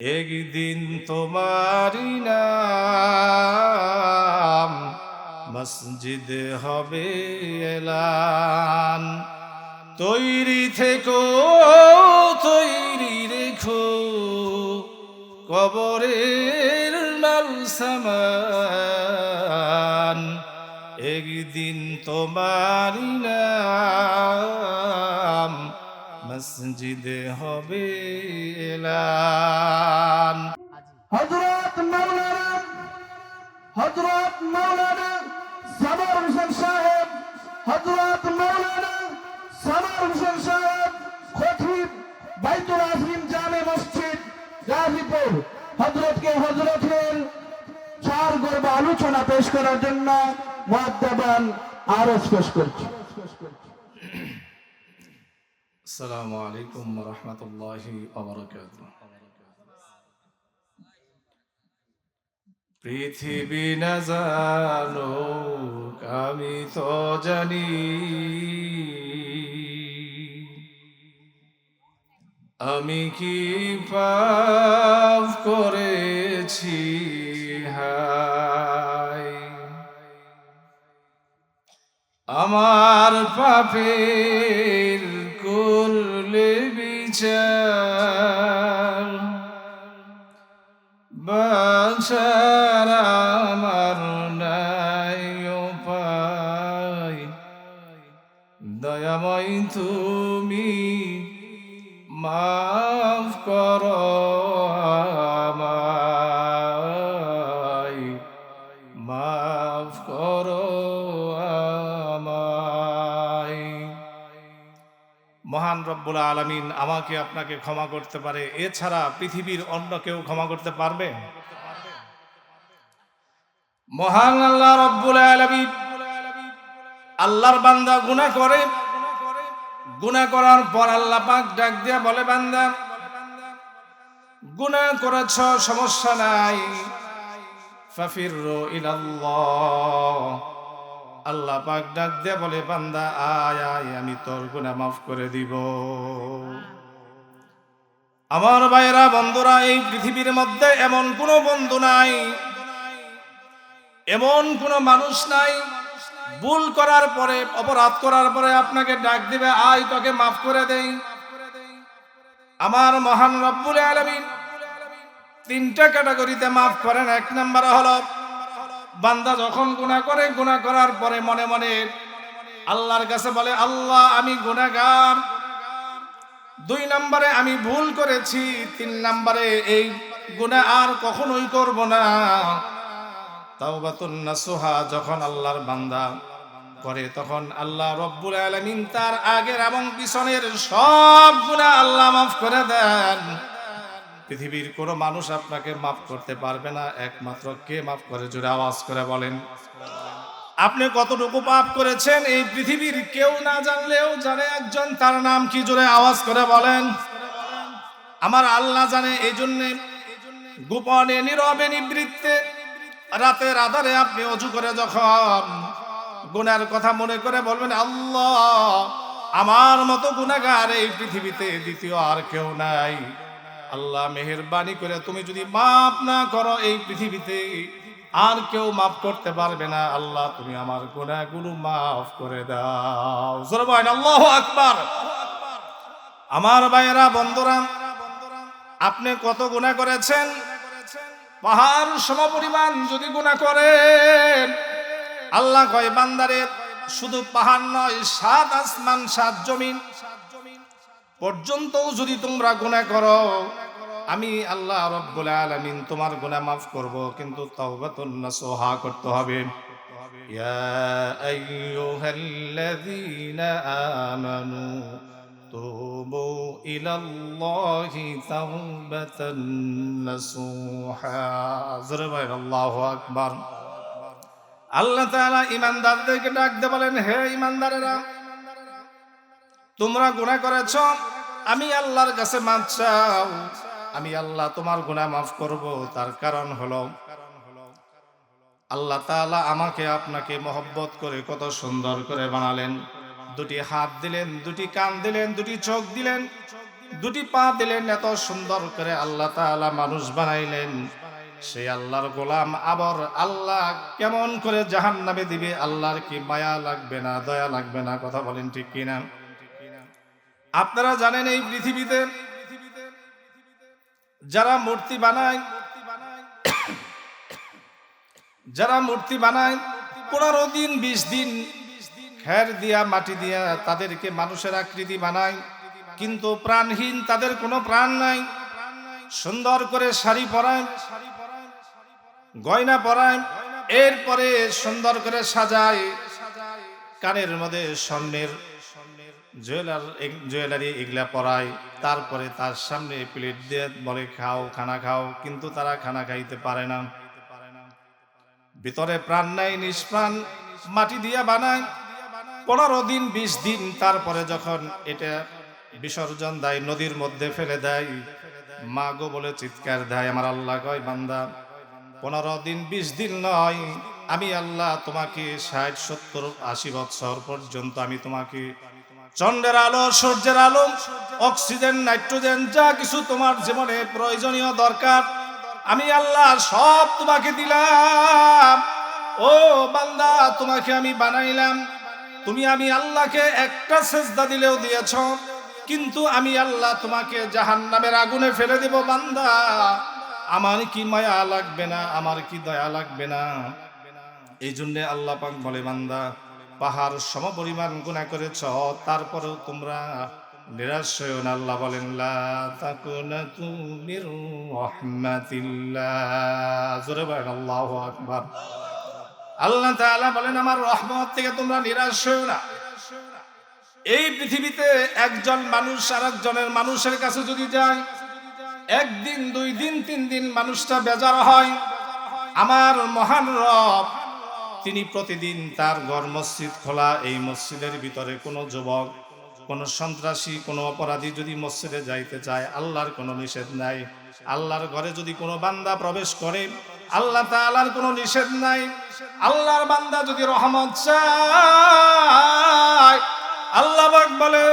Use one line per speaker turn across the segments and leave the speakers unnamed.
একদিন তোমারি নাম মসজিদে হবে এলান। তৈরি থেকো, তৈরি রেখো, কবরের মাল সামান। একদিন তোমারি নাম মসজিদে হবে এলান
হজরত মৌলানা হজরত মৌলানা সাবর হোসেন সাহেব হজরত মৌলানা সাবর হোসেন সাহেব, খতিব বাইতুল আজিম জামে মসজিদ, গাজীপুর। হজরতকে হজরতের চার গর্ব আলোচনা পেশ করার জন্য মহাদ্দাবান আরজ পেশ করছি।
আসসালামু আলাইকুম রহমতুল্লাহি পৃথিবী না জানো আমি তো জানি। আমি কি পাপ করেছি? হায়। আমার পাপের বিচার বাঁচার আমার নাই উপায়। দয়াময় তুমি মাফ কর আমায়। রব্বুল আলমিন আমাকে আপনাকে ক্ষমা করতে পারে। এছাড়া পৃথিবীর অন্য কেউ ক্ষমা করতে পারবে? মহান আল্লাহ রব্বুল আলমিন আল্লাহর বান্দা গুনাহ করে। গুনাহ করার পর আল্লাহ পাক ডাক দিয়া বলে, বান্দা, গুনাহ করেছ, সমস্যা নাই। ফাফিরু ইলাল্লাহ। আল্লাহ পাক ডাক দিয়ে বলে, বান্দা, আয় আয়, আমি তোর গুনাহ মাফ করে দিব। আমার ভাইরা বন্ধুরা, এই পৃথিবীর মধ্যে এমন কোনো বন্ধু নাই, এমন কোনো মানুষ নাই। ভুল করার পরে, অপরাধ করার পরে আপনাকে ডাক দিবে, আয়, তোকে মাফ করে দেই। আমার মহান রব্বুল আলামিন তিনটা ক্যাটাগরিতে মাফ করেন। এক নম্বরে হলো বান্দা যখন গুনাহ করে, গুণা করার পরে মনে মনে আল্লাহর কাছে বলে, আল্লাহ, আমি গুনাহগার দুই নম্বরে আমি ভুল করেছি, তিন নম্বরে এই গুনাহ আর কখনোই করব না। তাওবাতুন নাসুহা, যখন আল্লাহর বান্দা করে, তখন আল্লাহ রব্বুল আলামিন তার আগের এবং পিছনের সব গুনাহ আল্লাহ মাফ করে দেন। পৃথিবীর কোনো মানুষ আপনাকে মাফ করতে পারবে না, একমাত্র কে মাফ করে? জোরে আওয়াজ করে বলেন। আপনি কতটুকু পাপ করেছেন এই পৃথিবীর কেউ না জানলেও জানে একজন, তার নাম কি? জোরে আওয়াজ করে বলেন। আমার আল্লাহ জানে, এই জন্যে গোপনে, নীরবে, নিবৃত্তে, রাতের আধারে আপনি অজু করে যখন গুনার কথা মনে করে বলবেন, আল্লাহ, আমার মতো গুনাগার এই পৃথিবীতে দ্বিতীয় আর কেউ নাই। আল্লাহ মেহেরবানি করে তুমি যদি মাফ না করো এই পৃথিবীতে, আর কেউ মাফ করতে পারবে না। আল্লাহ, তুমি আমার গুনাহগুলো মাফ করে দাও। আল্লাহ আকবার। আমার ভাইয়েরা, বন্ধুরা, আপনি কত গুনাহ করেছেন? পাহাড় সমপরিমাণ যদি গুণা করেন, আল্লাহ কয়, বান্দারে, শুধু পাহাড় নয়, সাত আসমান, সাত জমিন পর্যন্তও যদি তোমরা গুনাহ করো, আমি আল্লাহ রব্বুল আলামিন তোমার গুনাহ মাফ করব, কিন্তু তাওবাতুন নাসুহা করতে হবে। ইয়া আইয়ুহাল্লাযীনা আমানু তুবু ইলাল্লাহি তাওবাতান নাসুহা। জোরে বলেন, আল্লাহু আকবার। আল্লাহ তাআলা ঈমানদারদেরকে ডাক দিয়ে বলেন, হে ঈমানদারেরা তোমরা গুনাহ করেছ, আমি আল্লাহর কাছে মাফ চাও। আমি আল্লাহ তোমার গুণা মাফ করব, তার কারণ হলো আল্লাহ তাআলা আমাকে আপনাকে মহব্বত করে কত সুন্দর করে বানালেন। দুটি হাত দিলেন, দুটি কান দিলেন, দুটি চোখ দিলেন, দুটি পা দিলেন, এত সুন্দর করে আল্লাহ তাআলা মানুষ বানাইলেন। সেই আল্লাহর গোলাম আবার আল্লাহ কেমন করে জাহান নামে দিবে, আল্লাহর কি মায়া লাগবে না, দয়া লাগবে না, কথা বলেন ঠিক কিনা? আপনারা জানেন এই পৃথিবীতে যারা মূর্তি বানায়, যারা মূর্তি বানায়, পনেরো দিন, বিশ দিন খের দিয়া, মাটি দিয়া তাদেরকে মানুষের আকৃতি বানায়। কিন্তু প্রাণহীন তাদের কোনো প্রাণ নাই। সুন্দর করে শাড়ি পরায়, গয়না পরায়, এরপরে সুন্দর করে সাজায় কানের মধ্যে স্বর্ণের জুয়েলার জুয়েলারি এগুলা পরায়, তারপরে তার সামনে প্লেট দিয়ে বলে, খাও, খানা খাও। কিন্তু তারা খানা খাইতে পারে না। ভিতরে প্রাণ নাই নিষ্প্রাণ, মাটি দিয়া বানায়। পনেরো দিন, বিশ দিন, তারপরে যখন এটা বিসর্জন দেয়, নদীর মধ্যে ফেলে দেয়, মা গো বলে চিৎকার দেয়, আমার আল্লাহ কয় বান্দা, পনেরো দিন, বিশ দিন নয়, আমি আল্লাহ তোমাকে ষাট, সত্তর, আশি বছর পর্যন্ত আমি তোমাকে চন্দ্রের আলো, সূর্যের আলো, অক্সিজেন, নাইট্রোজেন, যা কিছু তোমার জীবনে প্রয়োজনীয় দরকার। আমি আল্লাহ সব তোমাকে দিলাম। ও বান্দা, তোমাকে আমি বানাইলাম। তুমি আমি আল্লাহকে একটা সেজদা দিলেও দিয়েছ, কিন্তু আমি আল্লাহ তোমাকে জাহান্নামের আগুনে ফেলে দেব, বান্দা। আমার কি মায়া লাগবে না? আমার কি দয়া লাগবে না? এই জন্যে আল্লাহ পাক বলে, বান্দা পাহাড় সম পরিমাণ গুণা করেছ, তারপরেও তোমরা নিরাশ হয়েও না। আল্লাহ বলেন জোরে বলেন, আল্লাহু আকবার। আল্লাহ বলেন, আমার রহমত থেকে তোমরা নিরাশ হয়েও না। এই পৃথিবীতে একজন মানুষ আর একজনের মানুষের কাছে যদি যায়, একদিন, দুই দিন, তিন দিন মানুষটা বেজার হয়। আমার মহান রব তিনি প্রতিদিন তার ঘর মসজিদ খোলা এই মসজিদের ভিতরে কোনো যুবক, কোনো সন্ত্রাসী, কোনো অপরাধী যদি মসজিদে যাইতে চায়, আল্লাহর কোনো নিষেধ নাই। আল্লাহর ঘরে যদি কোনো বান্দা প্রবেশ করে, আল্লাহ তাআলার কোনো নিষেধ নাই। আল্লাহর বান্দা যদি রহমত চায়, আল্লাহ বলে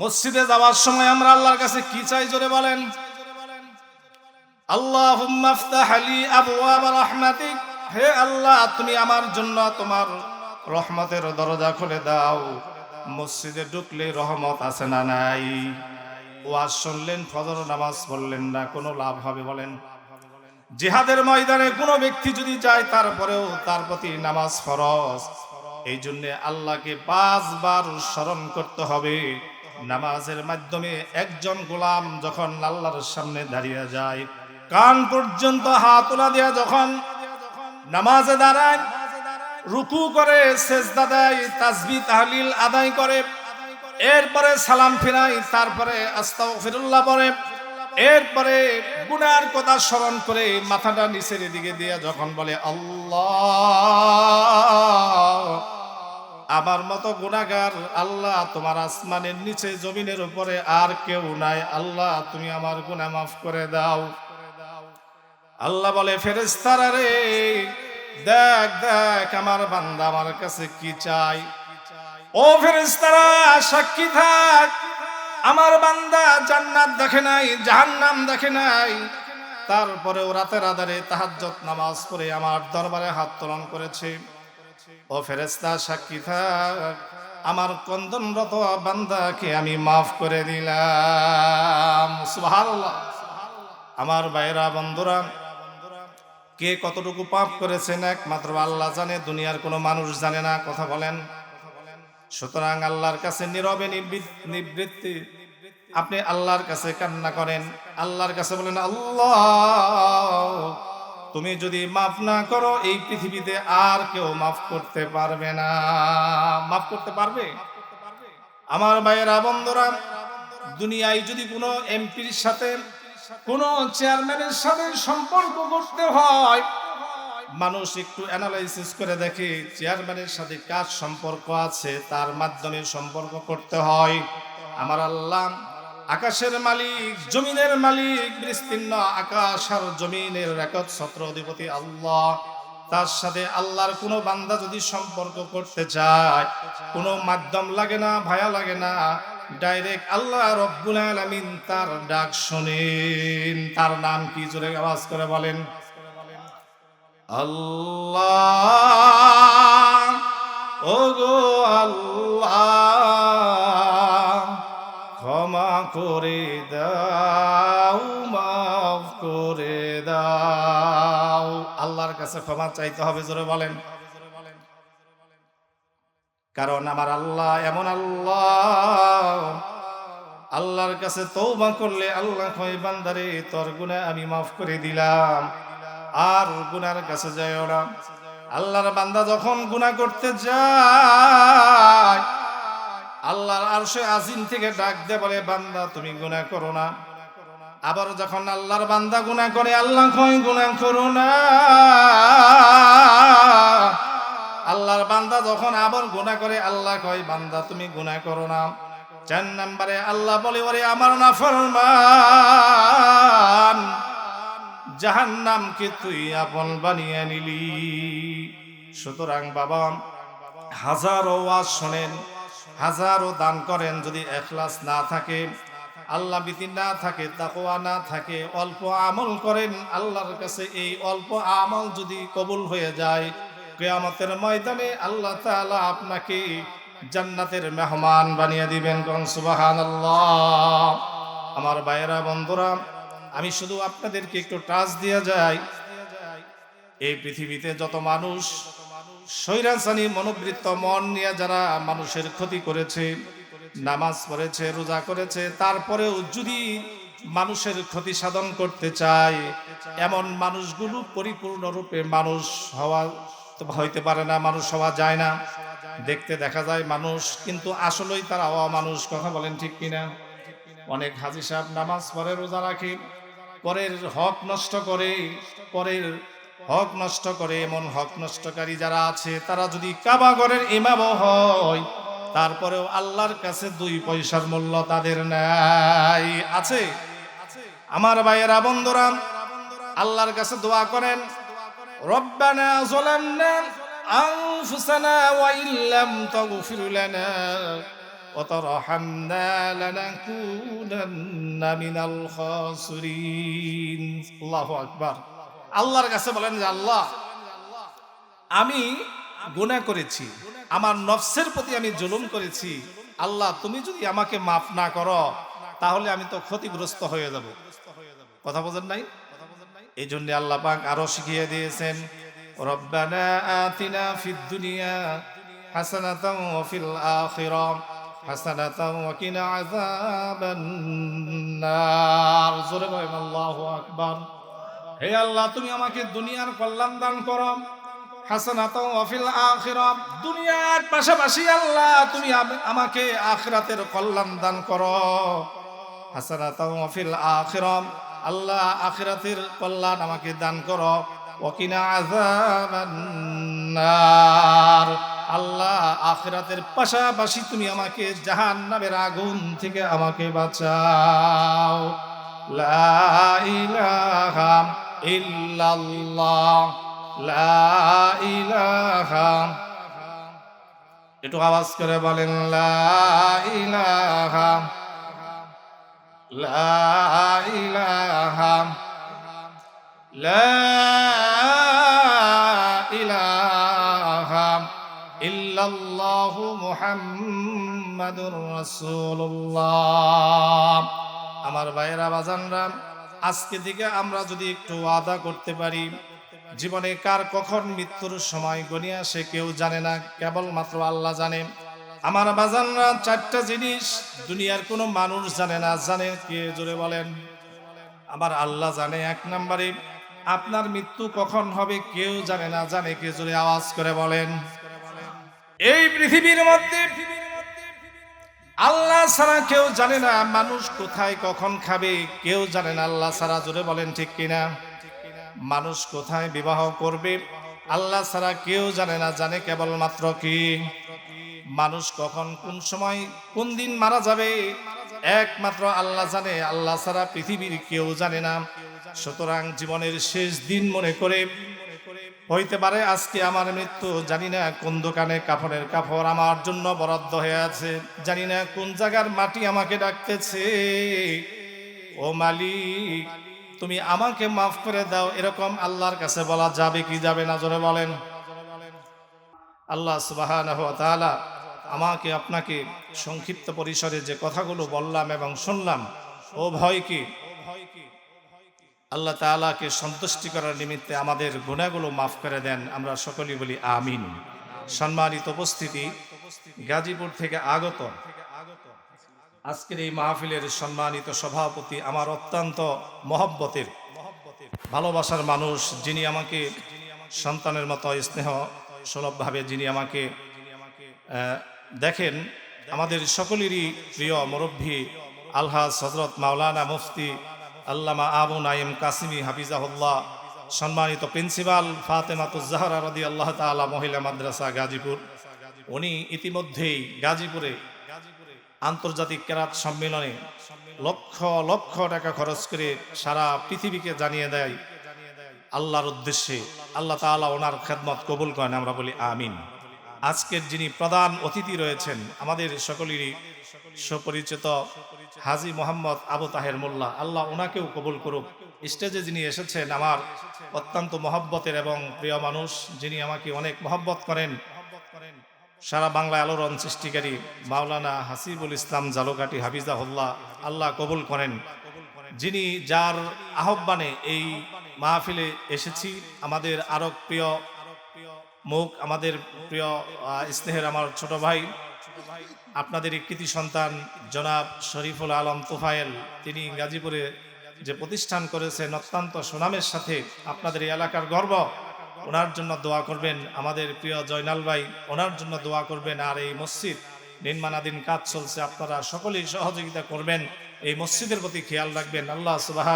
মসজিদে যাওয়ার সময় আমরা আল্লাহর কাছে কি চাই জোরে বলেন? আফতাহ লি আবওয়াব রাহমাতিক। হে আল্লাহ, তুমি আমার জন্য তোমার রহমতের দরজা খুলে দাও। মসজিদে ঢুকলে রহমত আছে না নাই? ওয়াজ শুনলেন, ফজর নামাজ পড়লেন না, কোনো লাভ হবে বলেন? জিহাদের ময়দানে কোনো ব্যক্তি যদি যায়, তারপরেও তার প্রতি নামাজ ফরজ। এই জন্য আল্লাহকে পাঁচবার স্মরণ করতে হবে। নামাজের মাধ্যমে একজন গোলাম যখন আল্লাহর সামনে দাঁড়িয়ে যায়, কান পর্যন্ত হাত তোলা দেয়া যখন নামাজে দাঁড়ায়, রুকু করে, সেজদা দেয় তাসবি তাহলিল আদায় করে। এরপরে সালাম ফিরাই তারপরে আস্তাগফিরুল্লাহ পরে এরপরে গুনার কথা স্মরণ করে মাথাটা নিচের দিকে দিয়ে যখন বলে, আল্লাহ, আমার মতো গুনাগার আল্লাহ তোমার আসমানের নিচে, জমিনের উপরে আর কেউ নাই। আল্লাহ, তুমি আমার গুনাহ মাফ করে দাও। আল্লাহ বলে ফেরেস্তারা রে, দেখ দেখ, আমার বান্দা আমার কাছে কি চাই ও ফেরেস্তারা সাক্ষী থাক, আমার বান্দা জান্নাত দেখে নাই, জাহান্নাম দেখে নাই। তারপরেও রাতের আধারে তাহাজ্জত নামাজ পড়ে আমার দরবারে হাত তোলন করেছে। ও ফেরেস্তা সাক্ষী থাক, আমার কন্দনরত বান্দাকে আমি মাফ করে দিলাম। সুবহানাল্লাহ। আমার বাইরা বন্ধুরা কে কতটুকু পাপ করেছেন একমাত্র আল্লাহ জানে, দুনিয়ার কোনো মানুষ জানে না, কথা বলেন। সুতরাং আল্লাহর কাছে নীরবে নিবৃত- নিবৃত্তি। আপনি আল্লাহর কাছে কান্না করেন, আল্লাহর কাছে বলেন, আল্লাহ, তুমি যদি মাফ না করো, এই পৃথিবীতে আর কেউ মাফ করতে পারবে না। মাফ করতে পারবে? আমার ভাইয়েরা, বন্ধুরা, দুনিয়ায় যদি কোনো এমপির সাথে কোনো চেয়ারম্যানের সাথে সম্পর্ক করতে হয়। মানুষ একটু অ্যানালাইসিস করে দেখে চেয়ারম্যানের সাথে কার সম্পর্ক আছে, তার মাধ্যমে সম্পর্ক করতে হয়। আমার আল্লাহ আকাশের মালিক, জমিনের মালিক, বিস্তীর্ণ আকাশ আর জমিনের রেকর্ড ছত্র অধিপতি আল্লাহ। তার সাথে আল্লাহর কোনো বান্দা যদি সম্পর্ক করতে চায়, কোনো মাধ্যম লাগে না, ভায়া লাগে না ডাইরেক্ট আল্লাহ রব্বুল আলামিন তার ডাক শোনেন। তার নাম কি? জোরে আওয়াজ করে বলেন। আল্লাহ ও গো আল্লাহ, ক্ষমা করে দাও, মাফ করে দাও। আল্লাহর কাছে ক্ষমা চাইতে হবে, জোরে বলেন। কারণ আমার আল্লাহ এমন আল্লাহ। আল্লাহর কাছে তৌবা করলে আল্লাহ কয় বান্দারে, তোর গুনাহ আমি মাফ করে দিলাম। আর গুনার কাছে যায় ওরা আল্লাহর বান্দা যখন গুনাহ করতে যায়, আল্লাহর আরশে আজিম থেকে ডাক দে বলে, বান্দা, তুমি গুনাহ করো না। আবার যখন আল্লাহর বান্দা গুনাহ করে, আল্লাহ কয় গুনাহ করো না। আল্লাহর বান্দা যখন আবার গুনাহ করে, আল্লাহ কয়, বান্দা, তুমি গুনাহ করো না। চার নম্বরে আল্লাহ বলে, ওরে আমার না ফরমান জাহান্নামকে তুই আপন বানিয়ে নিলি। সুতরাং বাবা, হাজারো ওয়াজ শোনেন, হাজারো দান করেন, যদি এখলাস না থাকে, আল্লাহ ভীতি না থাকে, তাকওয়া না থাকে, অল্প আমল করেন, আল্লাহর কাছে এই অল্প আমল যদি কবুল হয়ে যায় কেয়ামতের ময়দানে আল্লাহ তাআলা আপনাকে জান্নাতের মেহমান বানিয়ে দিবেন কোন সুবহানাল্লাহ। আমার ভাইয়েরা, বন্ধুরা, আমি শুধু আপনাদেরকে একটু টাচ দিয়ে যাই। এই পৃথিবীতে যত মানুষ স্বৈরাচারী, মনোবৃত্ত, মন নিয়ে যারা মানুষের ক্ষতি করেছে, নামাজ পড়েছে, রোজা করেছে, তারপরেও যদি মানুষের ক্ষতি সাধন করতে চায়, এমন মানুষগুলো পরিপূর্ণরূপে মানুষ হওয়া হইতে পারে না, মানুষ হওয়া যায় না। দেখতে দেখা যায় মানুষ, কিন্তু আসলেই তারা মানুষ, কথা বলেন ঠিক কিনা? অনেক হাজি সাহেব নামাজ পড়ে, রোজা রাখে। পরের হক নষ্ট করে, পরের হক নষ্ট করে, এমন হক নষ্টকারী যারা আছে, তারা যদি কাবাগরের ইমামও হয়, তারপরেও আল্লাহর কাছে দুই পয়সার মূল্য তাদের নাই। আছে? আমার ভাইয়েরা, বন্ধুরা, আল্লাহর কাছে দোয়া করেন। রব্বানা যালামনা আনফুসানা ওয়া ইল্লাম তাগফির লানা وترحمنا لنكونن من الخاسرين الله আকবার আল্লাহর কাছে বলেন যে আল্লাহ আমি গুনাহ করেছি আমার নফসের প্রতি আমি জুলুম করেছি আল্লাহ তুমি যদি আমাকে মাফ না করো তাহলে আমি তো ক্ষতিগ্রস্ত হয়ে যাব কথা বোঝেন নাই এই জন্য আল্লাহ পাক আরও শিখিয়ে দিয়েছেন দুনিয়া আল্লাহু তুমি আমাকে দুনিয়ার কল্যাণ দান করো, হাসানাতাও পাশাপাশি আল্লাহ, তুমি আম- আমাকে আখিরাতের কল্যাণ দান করো, হাসানাতাও ওয়া আল্লাহ আখিরাতের কল্যাণ আমাকে দান করো। ওকিনা আযাবান নার আল্লাহ আখিরাতের পাশাপাশি তুমি আমাকে জাহান্নামের আগুন থেকে আমাকে বাঁচাও। লা ইলাহা ইল্লাল্লাহ। লা ইলাহা। একটু আওয়াজ করে বলেন, লা ইলাহা لا إله لا إله إلا الله محمد رسول الله আমার ভাইয়েরা বাজানরা আজকে থেকে আমরা যদি একটু আদা করতে পারি জীবনে কার কখন মৃত্যুর সময় গনিয়া সে কেউ জানে না কেবলমাত্র আল্লাহ জানে আমার বাজানরা চারটা জিনিস দুনিয়ার কোনো মানুষ জানে না, জানে কে জোরে বলেন। আমার আল্লাহ জানে এক নম্বরে, আপনার মৃত্যু কখন হবে কেউ জানে না, জানে কে জোরে আওয়াজ করে বলেন। এই পৃথিবীর মধ্যে আল্লাহ ছাড়া কেউ জানে না মানুষ কোথায় কখন খাবে, কেউ জানে না আল্লাহ ছাড়া জোরে বলেন ঠিক কিনা। মানুষ কোথায় বিবাহ করবে, আল্লাহ ছাড়া কেউ জানে না, জানে কেবলমাত্র কি? মানুষ কখন কোন সময় কোন দিন মারা যাবে? একমাত্র আল্লাহ জানে, আল্লাহ ছাড়া পৃথিবীর কেউ জানে না। সুতরাং জীবনের শেষ দিন মনে করে, হইতে পারে আজকে আমার মৃত্যু, জানি না কোন দোকানে কাপড়ের কাপড় আমার জন্য বরাদ্দ হয়ে আছে, জানি না কোন জায়গার মাটি আমাকে ডাকতেছে। ও মালিক, তুমি আমাকে মাফ করে দাও, এরকম আল্লাহর কাছে বলা যাবে কি যাবে না, জোরে বলেন। আল্লাহ সুবাহান আমাকে আপনাকে সংক্ষিপ্ত পরিসরে যে কথাগুলো বললাম এবং শুনলাম, ও ভয় কি? আল্লাহ তাআলাকে সন্তুষ্টি করার নিমিত্তে আমাদের গুণাগুলো মাফ করে দেন, আমরা সকলেই বলি আমিন। সম্মানিত উপস্থিতি, গাজীপুর থেকে আগত। আজকের এই মাহফিলের সম্মানিত সভাপতি আমার অত্যন্ত মহব্বতের, ভালোবাসার মানুষ, যিনি আমাকে সন্তানের মতো স্নেহ সুলভভাবে যিনি আমাকে দেখেন, আমাদের সকলেরই প্রিয় মুরব্বী আলহাজ হজরত মাওলানা মুফতি আল্লামা আবু নাইম কাসিমি হাফিজাহুল্লাহ, সম্মানিত প্রিন্সিপাল ফাতেমাতুজ্জাহরা রদি আল্লাহ তাআলা মহিলা মাদ্রাসা গাজীপুর। উনি ইতিমধ্যেই গাজীপুরে আন্তর্জাতিক কেরাত সম্মেলনে লক্ষ লক্ষ টাকা খরচ করে সারা পৃথিবীকে জানিয়ে দেয়। আল্লাহর উদ্দেশ্যে আল্লাহ তাআলা ওনার খেদমত কবুল করেন, আমরা বলি আমিন। আজকের যিনি প্রধান অতিথি রয়েছেন, আমাদের সকলেরই সুপরিচিত হাজি মোহাম্মদ আবু তাহের মোল্লা। আল্লাহ ওনাকেও কবুল করুক। স্টেজে যিনি এসেছেন, আমার অত্যন্ত মহব্বতের এবং প্রিয় মানুষ, যিনি আমাকে অনেক মহব্বত করেন। সারা বাংলায় আলোড়ন সৃষ্টিকারী মাওলানা হাসিবুল ইসলাম জালোকাটি হাফিজাহুল্লাহ আল্লাহ কবুল করেন। যিনি যার আহ্বানে এই মাহফিলে এসেছি, আমাদের আরও প্রিয় মুখ, আমাদের প্রিয় স্নেহের আমার ছোট ভাই, আপনাদের কৃতি সন্তান জনাব শরীফুল আলম তোফায়েল, তিনি গাজীপুরে যে প্রতিষ্ঠান করেছেন অত্যন্ত সুনামের সাথে আপনাদের এই এলাকার গর্ব, ওনার জন্য দোয়া করবেন। আমাদের প্রিয় জয়নাল ভাই, ওনার জন্য দোয়া করবেন। আর এই মসজিদ নির্মাণাধীন কাজ চলছে, আপনারা সকলেই সহযোগিতা করবেন। এই মসজিদের প্রতি খেয়াল রাখবেন। আল্লাহ সুবাহ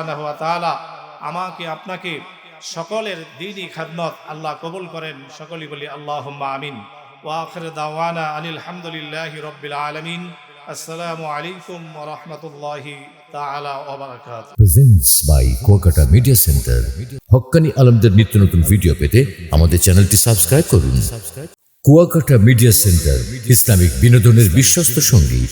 আমাকে, আপনাকে সকলের দিনই খাদমত। আল্লাহ কবুল করেন। সকলেই বলি আল্লাহ আমিন। ওয়াখির দাওয়ানা আনিল হামদুলিল্লাহি আলামিন। আসসালামু আলাইকুম রাহমাতুল্লাহি
মিডিয়া সেন্টার হক্কানি আলমদের নিত্য নতুন ভিডিও পেতে আমাদের চ্যানেলটি সাবস্ক্রাইব করুন। মিডিয়া সেন্টার ইসলামিক বিনোদনের বিশ্বস্ত সঙ্গী।